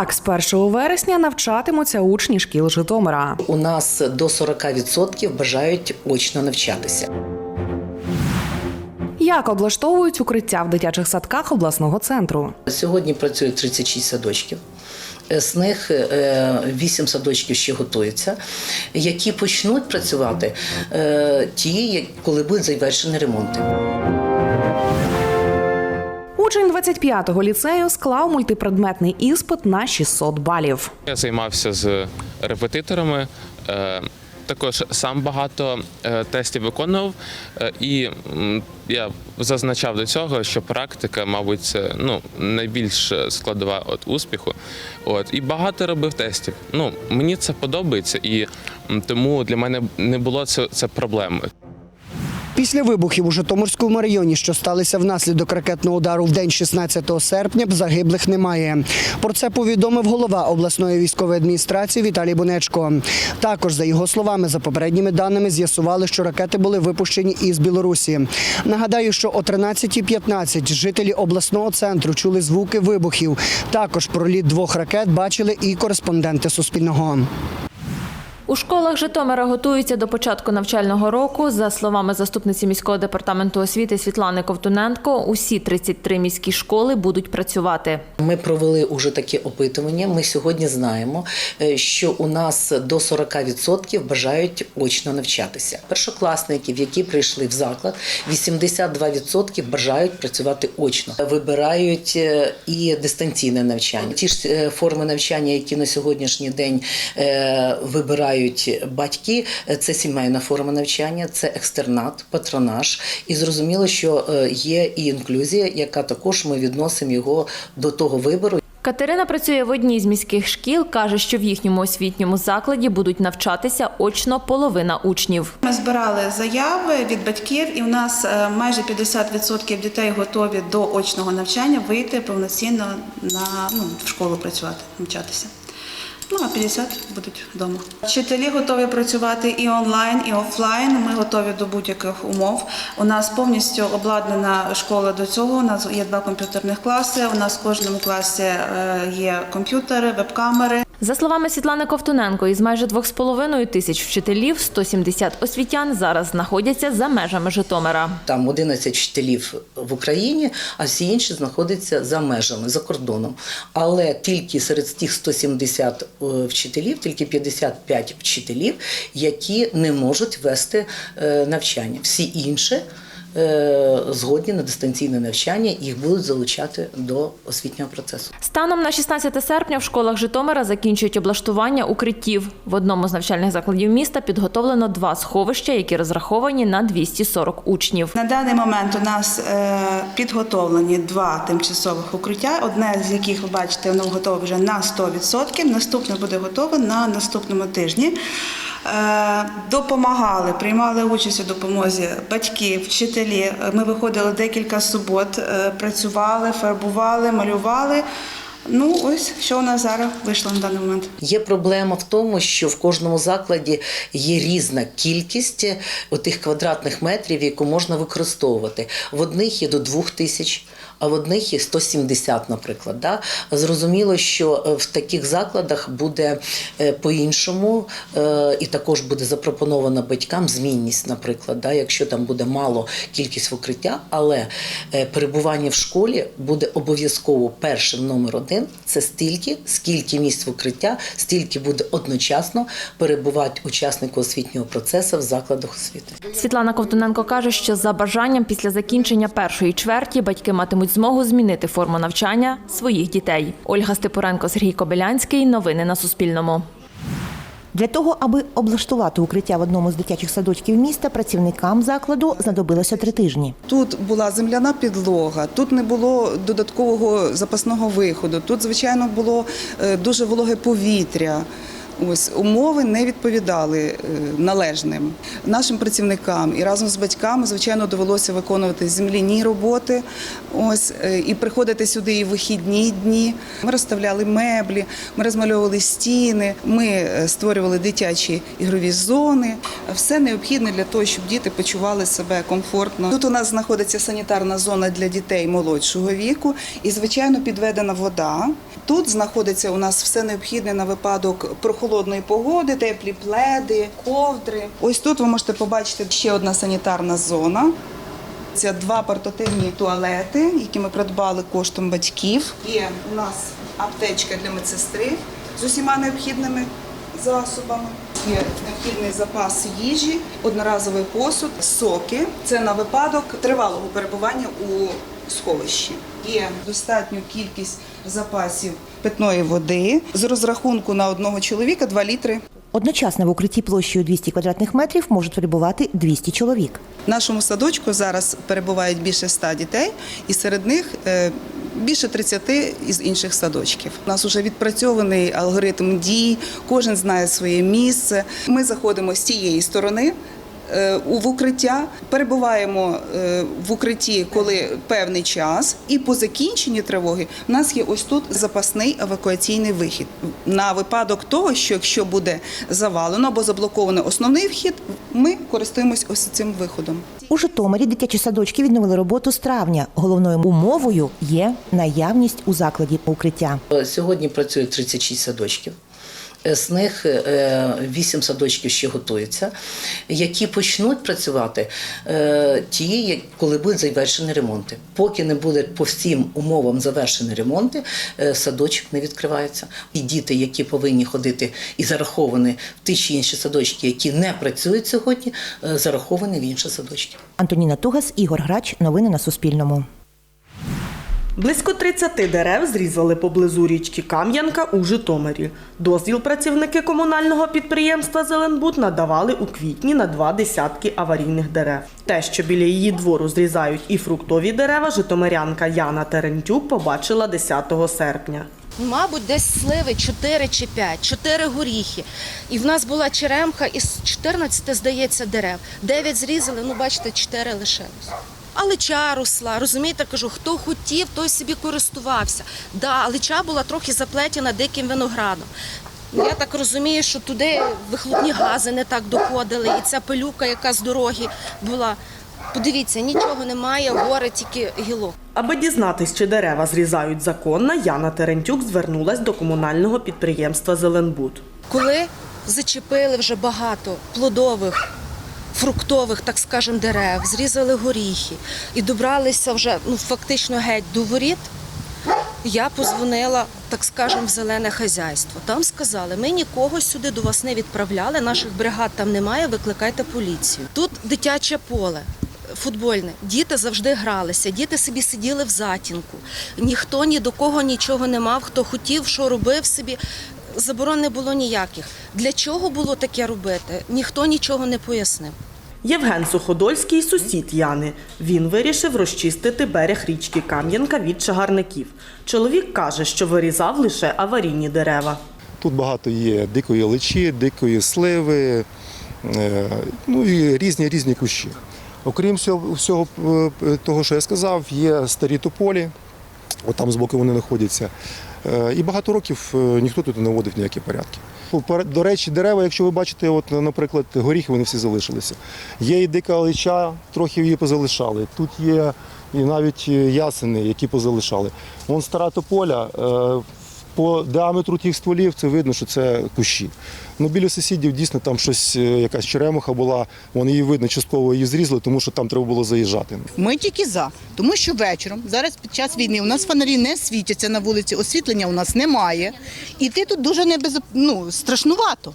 Як з 1 вересня навчатимуться учні шкіл Житомира? У нас до 40% бажають очно навчатися. Як облаштовують укриття в дитячих садках обласного центру? Сьогодні працює 36 садочків. Е, З них 8 садочків ще готуються, які почнуть працювати е, ті, коли будуть завершені ремонти. Учень 25-го ліцею склав мультипредметний іспит на 600 балів. Я займався з репетиторами. е, Також сам багато е, тестів виконував, Е, і я зазначав до цього, що практика, мабуть, це ну найбільш складова от успіху. От і багато робив тестів. Ну мені це подобається, і тому для мене не було це, це проблемою. Після вибухів у Житомирському районі, що сталися внаслідок ракетного удару в день 16 серпня, загиблих немає. Про це повідомив голова обласної військової адміністрації Віталій Бунечко. Також, за його словами, за попередніми даними з'ясували, що ракети були випущені із Білорусі. Нагадаю, що о 13.15 жителі обласного центру чули звуки вибухів. Також про літ двох ракет бачили і кореспонденти Суспільного. У школах Житомира готуються до початку навчального року. За словами заступниці міського департаменту освіти Світлани Ковтуненко, усі 33 міські школи будуть працювати. Ми провели уже таке опитування. Ми сьогодні знаємо, е, що у нас до 40% бажають очно навчатися. Першокласників, які прийшли в заклад, 82% бажають працювати очно. Вибирають е, і дистанційне навчання. Ті ж е, форми навчання, які на сьогоднішній день е, вибирають батьки, це сімейна форма навчання, це екстернат, патронаж. І зрозуміло, що е, є і інклюзія, яка також ми відносимо його до того вибору, Катерина працює в одній з міських шкіл. каже, що в їхньому освітньому закладі будуть навчатися очно половина учнів. Ми збирали заяви від батьків, і у нас е, майже 50% дітей готові до очного навчання вийти повноцінно на ну, в школу працювати, навчатися. Ну а 50 будуть вдома. Вчителі готові працювати і онлайн, і офлайн. Ми готові до будь-яких умов. У нас повністю обладнана школа до цього. У нас є два комп'ютерних класи. У нас в кожному класі е, є комп'ютери, веб-камери. За словами Світлани Ковтуненко, із майже 2,5 тисяч вчителів 170 освітян зараз знаходяться за межами Житомира. Там 11 вчителів в Україні, а всі інші знаходяться за межами, за кордоном. Але тільки серед тих 170 е, вчителів, тільки 55 вчителів, які не можуть вести е, навчання. Всі інші згодні на дистанційне навчання, їх будуть залучати до освітнього процесу. Станом на 16 серпня в школах Житомира закінчують облаштування укриттів. В одному з навчальних закладів міста підготовлено два сховища, які розраховані на 240 учнів. На даний момент у нас е, підготовлені два тимчасових укриття, одне з яких ви бачите, воно готове вже на 100%, наступне буде готове на наступному тижні. Е, Допомагали, приймали участь у допомозі батьки, вчителі. Е, Ми виходили декілька субот, е, працювали, фарбували, малювали. Ну, ось що у нас зараз вийшло на даний момент. Є проблема в тому, що в кожному закладі є різна кількість отих квадратних метрів, яку можна використовувати. В одних є до двох тисяч, а в одних є 170, наприклад. Да? Зрозуміло, що е, в таких закладах буде е, по-іншому, е, і також буде запропонована батькам змінність, наприклад, да? якщо там буде мало кількість укриття, але перебування в школі буде обов'язково першим номер один. Це стільки, скільки місць в укриття, стільки буде одночасно перебувати учаснику освітнього процесу в закладах освіти. Світлана Ковтуненко каже, що за бажанням після закінчення першої чверті батьки матимуть змогу змінити форму навчання своїх дітей. Ольга Степуренко, Сергій Кобилянський. Новини на Суспільному. Для того, аби облаштувати укриття в одному з дитячих садочків міста, працівникам закладу знадобилося три тижні. Тут була земляна підлога, тут не було додаткового запасного виходу. Тут, звичайно, було е, дуже вологе повітря. Ось умови не відповідали е, належним нашим працівникам і разом з батьками, звичайно, довелося виконувати земляні роботи. Ось е, і приходити сюди і вихідні дні. Ми розставляли меблі, ми розмальовували стіни, ми е, створювали дитячі ігрові зони. Все необхідне для того, щоб діти почували себе комфортно. Тут у нас знаходиться санітарна зона для дітей молодшого віку і, звичайно, підведена вода. Тут знаходиться у нас все необхідне на випадок прохолодної погоди, теплі пледи, ковдри. Ось тут ви можете побачити ще одна санітарна зона. Це два портативні туалети, які ми придбали коштом батьків. Є у нас аптечка для медсестри з усіма необхідними засобами. Є необхідний запас їжі, одноразовий посуд, соки. Це на випадок тривалого перебування у сховищі. Є достатню кількість запасів питної води з розрахунку на одного чоловіка 2 літри Одночасно в укритті площею 200 квадратних метрів можуть перебувати 200 чоловік. В нашому садочку зараз перебувають більше 100 дітей, і серед них е, більше 30 із інших садочків. У нас вже відпрацьований алгоритм дій, кожен знає своє місце. Ми заходимо з тієї сторони. Е, у- В укриття перебуваємо е, в укритті, коли певний час, і по закінченні тривоги в нас є ось тут запасний евакуаційний вихід на випадок того, що якщо буде завалено або заблоковано основний вхід, ми користуємось ось цим виходом. У Житомирі дитячі садочки відновили роботу з травня. Головною умовою є наявність у закладі укриття. Сьогодні працює 36 садочків. З них е, 8 садочків ще готуються, які почнуть працювати е, ті, коли будуть завершені ремонти. Поки не буде по всім умовам завершені ремонти, е, садочок не відкривається. І діти, які повинні ходити і зараховані в ті чи інші садочки, які не працюють сьогодні, зараховані в інші садочки. Антоніна Тугас, Ігор Грач. Новини на Суспільному. Близько 30 дерев зрізали поблизу річки Кам'янка у Житомирі. Дозвіл працівники комунального підприємства Зеленбуд надавали у квітні на два десятки аварійних дерев. Те, що біля її двору зрізають і фруктові дерева, житомирянка Яна Терентюк побачила 10 серпня. Мабуть, десь сливи 4 чи 5, 4 горіхи. І в нас була черемха із 14, здається, дерев. 9 зрізали, ну бачите, 4 лишилось. Але ча росла, розумієте, кажу, хто хотів, той собі користувався. Да, але ча була трохи заплетена диким виноградом. Я так розумію, що туди вихлопні гази не так доходили, і ця пилюка, яка з дороги була. Подивіться, нічого немає, горе тільки гілок. Аби дізнатись, чи дерева зрізають законно, Яна Терентюк звернулась до комунального підприємства Зеленбуд. Коли зачепили вже багато плодових, фруктових, так скажемо, дерев, зрізали горіхи і добралися вже ну, фактично геть до воріт, я позвонила, так скажемо, в зелене хазяйство. Там сказали, ми нікого сюди до вас не відправляли, наших бригад там немає, викликайте поліцію. Тут дитяче поле. Футбольне, діти завжди гралися, діти собі сиділи в затінку. Ніхто ні до кого нічого не мав, хто хотів, що робив собі. Заборон не було ніяких. Для чого було таке робити? Ніхто нічого не пояснив. Євген Суходольський – сусід Яни. Він вирішив розчистити берег річки Кам'янка від чагарників. Чоловік каже, що вирізав лише аварійні дерева. Тут багато є дикої личі, дикої сливи, е, ну і різні різні кущі. Окрім всього, е, того, що я сказав, є старі тополі, от там збоку вони знаходяться. Е, І багато років ніхто тут не наводив ніякі порядки. До речі, дерева, якщо ви бачите, от, наприклад, горіхи, вони всі залишилися. Є і дика лича, трохи її позалишали. Тут є і навіть е, ясени, які позалишали. Вон стара тополя. По діаметру тих стволів це видно, що це кущі. Ну, біля сусідів дійсно там щось, е, якась черемуха була, вон її видно, частково її зрізали, тому що там треба було заїжджати. Ми тільки за, тому що вечором, зараз під час війни, у нас фонарі не світяться на вулиці, освітлення у нас немає. І ти тут дуже небез... ну, страшнувато.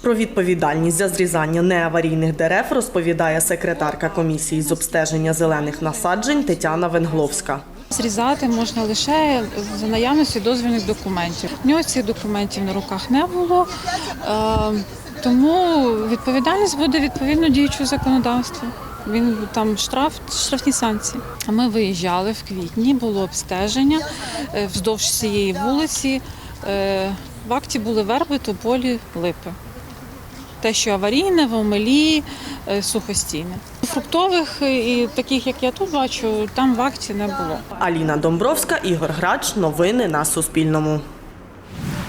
Про відповідальність за зрізання неаварійних дерев розповідає секретарка комісії з обстеження зелених насаджень Тетяна Венгловська. Зрізати можна лише за наявності дозвільних документів. У нього цих документів на руках не було, е, тому відповідальність буде відповідно діючого законодавства. Він там штраф, штрафні санкції. Ми виїжджали в квітні, було обстеження е, вздовж цієї вулиці. е, В акті були верби, тополі, липи. Те, що аварійне, в сухостійне. Фруктових і таких, як я тут бачу, там в акції не було. Аліна Домбровська, Ігор Грач. Новини на Суспільному.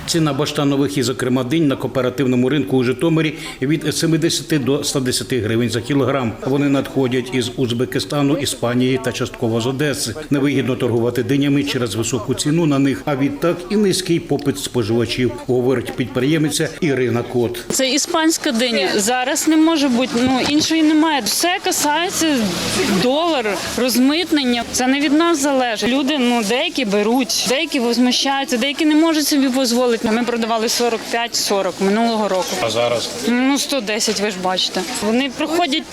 Ціна баштанових і, зокрема, динь на кооперативному ринку у Житомирі від 70 до 110 гривень за кілограм. Вони надходять із Узбекистану, Іспанії та частково з Одеси. Невигідно торгувати динями через високу ціну на них, а відтак і низький попит споживачів, говорить підприємиця Ірина Кот. Це іспанська диня. Зараз не може бути. Ну іншої немає. Все касається долар, розмитнення. Це не від нас залежить. Люди ну деякі беруть, деякі возмущаються, деякі не можуть собі дозволити. Ми продавали 45-40 минулого року. А зараз Ну 110, ви ж бачите. Вони проходять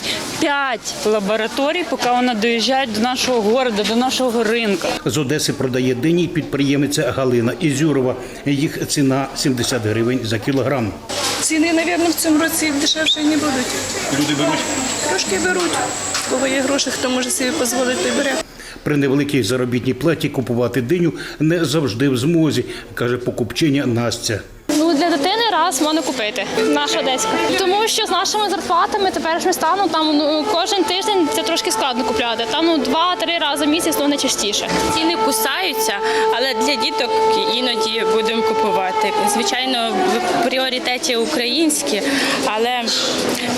5 лабораторій, поки вони доїжджають до нашого города, до нашого ринку. з Одеси продає дині підприємиця Галина Ізюрова. Їх ціна 70 гривень за кілограм. Ціни, мабуть, в цьому році дешевше не будуть. Люди беруть. Трошки беруть. У кого є гроші, хто може собі дозволити, бере. При невеликій заробітній платі купувати диню не завжди в змозі, каже покупчиня Настя. Ну для дитини раз можна купити наша одеська. Тому що з нашими зарплатами теперішнім станом там ну кожен тиждень це трошки складно купляти. Там ну два-три рази в місяць, ну не частіше. Ціни кусаються, але для діток іноді будемо купувати. Звичайно, в пріоритеті українські, але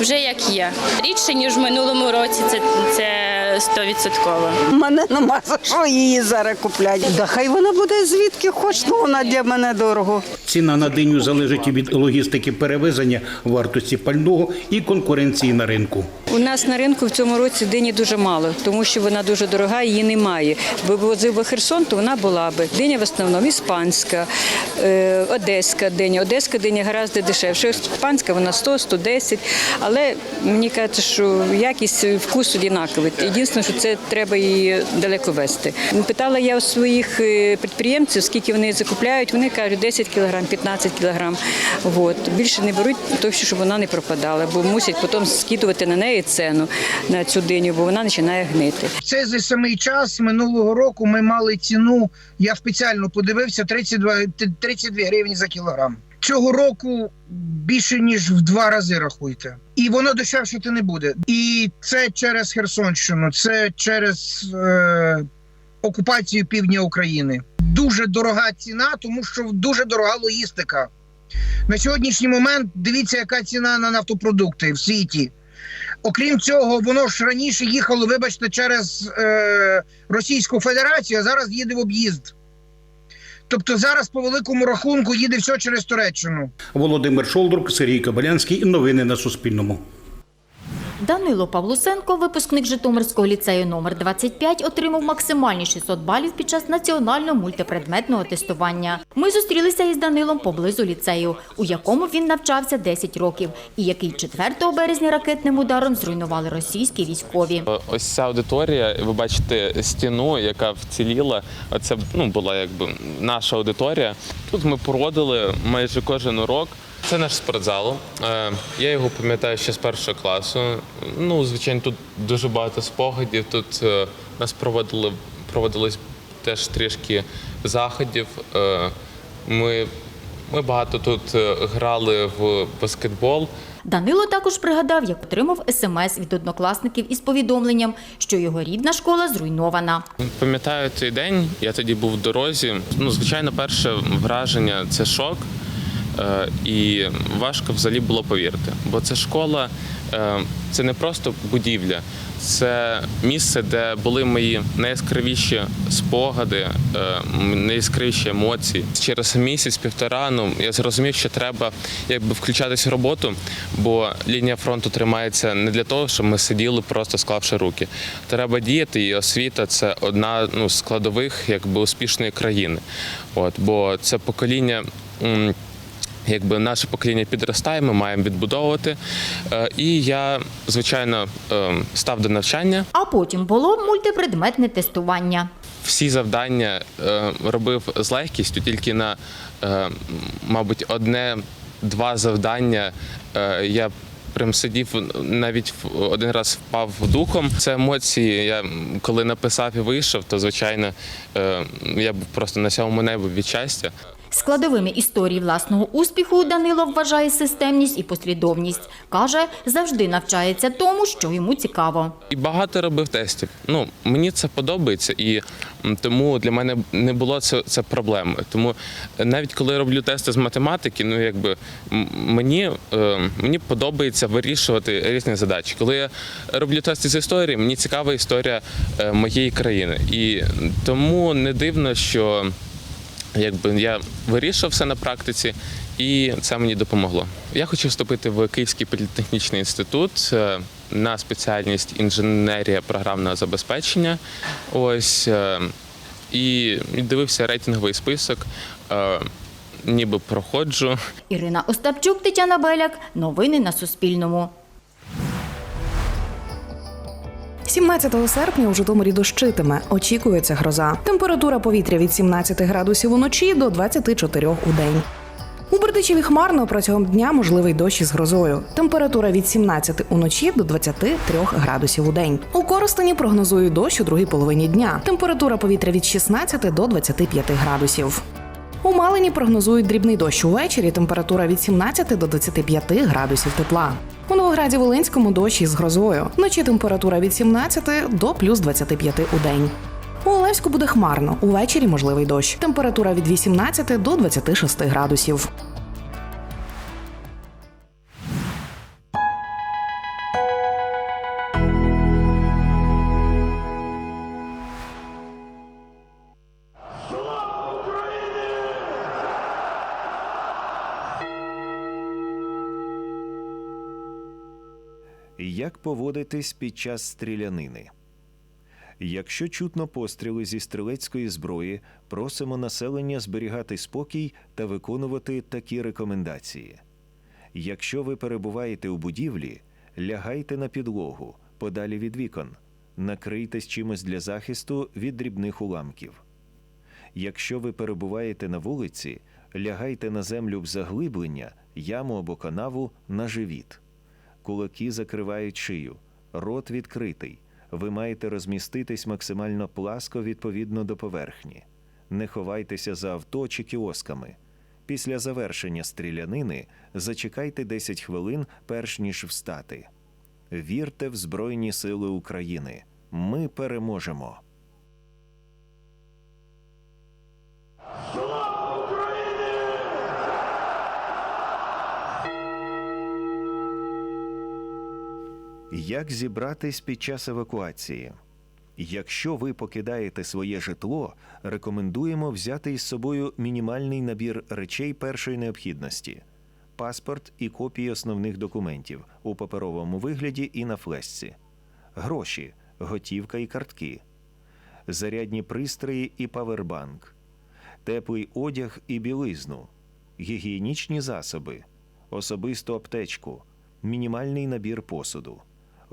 вже як є. Рідше ніж в минулому році. Це це стовідсотково. У мене нема за що її зараз купляти. Да хай вона буде звідки хоч, ну вона для мене дорого. Ціна на диню залежить від логістики перевезення, вартості пального і конкуренції на ринку. У нас на ринку в цьому році дині дуже мало, тому що вона дуже дорога, її немає. Бо возив би Херсон, то вона була би. Диня в основному іспанська, е, одеська диня. Одеська диня гораздо дешевше. Іспанська вона 100-110. Але мені кажуть, що якість вкус однаковий. Єдине, що це треба її далеко вести. Питала я у своїх е, підприємців, скільки вони закупляють. Вони кажуть 10 кілограм, 15 кілограм. От. Більше не беруть, що щоб вона не пропадала, бо мусять потім скидувати на неї ціну на цю диню, бо вона починає гнити. Це за самий час минулого року ми мали ціну. Я спеціально подивився 32, 32 гривні за кілограм. Цього року більше ніж в два рази рахуйте, і воно дешевшити не буде. І це через Херсонщину, це через е, окупацію півдня України. Дуже дорога ціна, тому що дуже дорога логістика. На сьогоднішній момент дивіться, яка ціна на нафтопродукти в світі. Окрім цього, воно ж раніше їхало, вибачте, через е, Російську Федерацію, а зараз їде в об'їзд. Тобто зараз по великому рахунку їде все через Туреччину. Володимир Шолдрук, Сергій Кабалянський. Новини на Суспільному. Данило Павлусенко, випускник Житомирського ліцею номер 25, отримав максимальні 600 балів під час національного мультипредметного тестування. Ми зустрілися із Данилом поблизу ліцею, у якому він навчався 10 років, і який 4 березня ракетним ударом зруйнували російські військові. Ось ця аудиторія, ви бачите стіну, яка вціліла. Це ну, була якби наша аудиторія. Тут ми проводили майже кожен урок. Це наш спортзал. Е, Я його пам'ятаю ще з першого класу. Ну, звичайно, тут дуже багато спогадів. Тут е, нас проводили, проводилось теж трішки заходів. Е, Ми, ми багато тут грали в баскетбол. Данило також пригадав, як отримав смс від однокласників із повідомленням, що його рідна школа зруйнована. Пам'ятаю цей день, я тоді був в дорозі. Ну, звичайно, перше враження це шок. Е, І важко взагалі було повірити. Бо це школа, е, це не просто будівля, це місце, де були мої найяскравіші спогади, е, найяскравіші емоції. Через місяць-півтора ну, я зрозумів, що треба якби включатись в роботу, бо лінія фронту тримається не для того, щоб ми сиділи, просто склавши руки. Треба діяти, і освіта це одна ну, з складових якби успішної країни. От, бо це покоління. Якби наше покоління підростає, ми маємо відбудовувати. Е, І я, звичайно, е, став до навчання. А потім було мультипредметне тестування. Всі завдання е, робив з легкістю, тільки на, мабуть, одне-два завдання я прям сидів, навіть один раз впав духом. Це емоції. Я коли написав і вийшов, то звичайно я був просто на сьомому небі від щастя. Складовими історії власного успіху Данило вважає системність і послідовність. Каже, завжди навчається тому, що йому цікаво. І багато робив тестів. Ну мені це подобається, і тому для мене не було це, це проблемою. Тому е, навіть коли я роблю тести з математики, ну якби мені, е, мені подобається вирішувати різні задачі. Коли я роблю тести з історії, мені цікава історія е, моєї країни. І тому не дивно, що якби я вирішив все на практиці, і це мені допомогло. Я хочу вступити в Київський політехнічний інститут е, на спеціальність інженерія програмного забезпечення. Ось е, і дивився рейтинговий список. е, Ніби проходжу. Ірина Остапчук, Тетяна Беляк. Новини на Суспільному. 17 серпня у Житомирі дощитиме. Очікується гроза. Температура повітря від 17 градусів уночі до 24 у день. У Бердичеві хмарно протягом дня можливий дощ із грозою. Температура від 17 уночі до 23 градусів у день. У Коростені прогнозують дощ у другій половині дня. Температура повітря від 16 до 25 градусів. У Малині прогнозують дрібний дощ увечері. Температура від 17 до 25 градусів тепла. У Новограді Волинському дощ із грозою. Вночі температура від 17 до плюс 25 у день. У Олевську буде хмарно. Увечері можливий дощ. Температура від 18 до 26 градусів. Як поводитись під час стрілянини? Якщо чутно постріли зі стрілецької зброї, просимо населення зберігати спокій та виконувати такі рекомендації. Якщо ви перебуваєте у будівлі, лягайте на підлогу, подалі від вікон, накрийтесь чимось для захисту від дрібних уламків. Якщо ви перебуваєте на вулиці, лягайте на землю в заглиблення, яму або канаву на живіт. Кулаки закривають шию, рот відкритий. Ви маєте розміститись максимально пласко відповідно до поверхні. Не ховайтеся за авто чи кіосками. Після завершення стрілянини зачекайте 10 хвилин, перш ніж встати. Вірте в Збройні Сили України. Ми переможемо. Як зібратись під час евакуації? Якщо ви покидаєте своє житло, рекомендуємо взяти із собою мінімальний набір речей першої необхідності: паспорт і копії основних документів у паперовому вигляді і на флешці, гроші, готівка і картки, зарядні пристрої і павербанк, теплий одяг і білизну, гігієнічні засоби, особисту аптечку, мінімальний набір посуду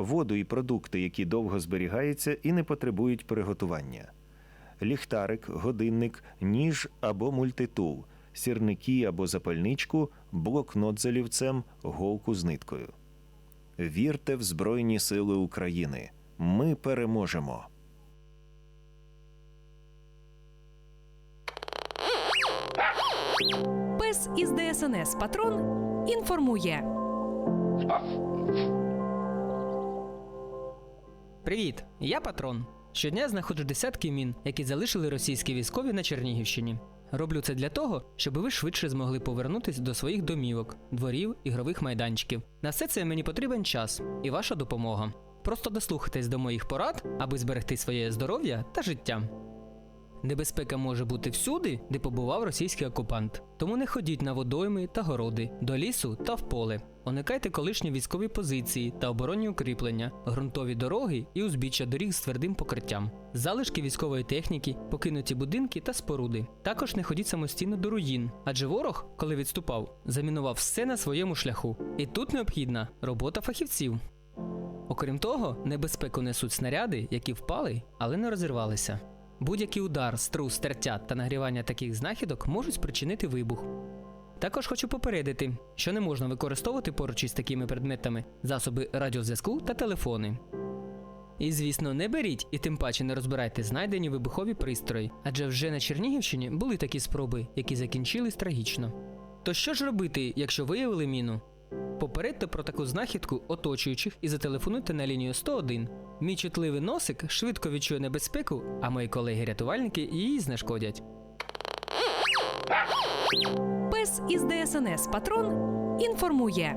воду і продукти, які довго зберігаються і не потребують приготування, ліхтарик, годинник, ніж або мультитул, сірники або запальничку, блокнот з олівцем, голку з ниткою. Вірте в Збройні Сили України. Ми переможемо. Пес із ДСНС Патрон інформує. Привіт, я патрон. Щодня знаходжу десятки мін, які залишили російські військові на Чернігівщині. Роблю це для того, щоб ви швидше змогли повернутися до своїх домівок, дворів, ігрових майданчиків. На все це мені потрібен час і ваша допомога. Просто дослухайтесь до моїх порад, аби зберегти своє здоров'я та життя. Небезпека може бути всюди, де побував російський окупант. Тому не ходіть на водойми та городи, до лісу та в поле. Уникайте колишні військові позиції та оборонні укріплення, ґрунтові дороги і узбіччя доріг з твердим покриттям, залишки військової техніки, покинуті будинки та споруди. Також не ходіть самостійно до руїн, адже ворог, коли відступав, замінував все на своєму шляху. І тут необхідна робота фахівців. Окрім того, небезпеку несуть снаряди, які впали, але не розірвалися. Будь-який удар, струс, тертя та нагрівання таких знахідок можуть спричинити вибух. Також хочу попередити, що не можна використовувати поруч із такими предметами засоби радіозв'язку та телефони. І звісно, не беріть і тим паче не розбирайте знайдені вибухові пристрої, адже вже на Чернігівщині були такі спроби, які закінчились трагічно. То що ж робити, якщо виявили міну? Попередьте про таку знахідку оточуючих і зателефонуйте на лінію 101. Мій чутливий носик швидко відчує небезпеку, а мої колеги-рятувальники її знешкодять. Пес із ДСНС Патрон інформує.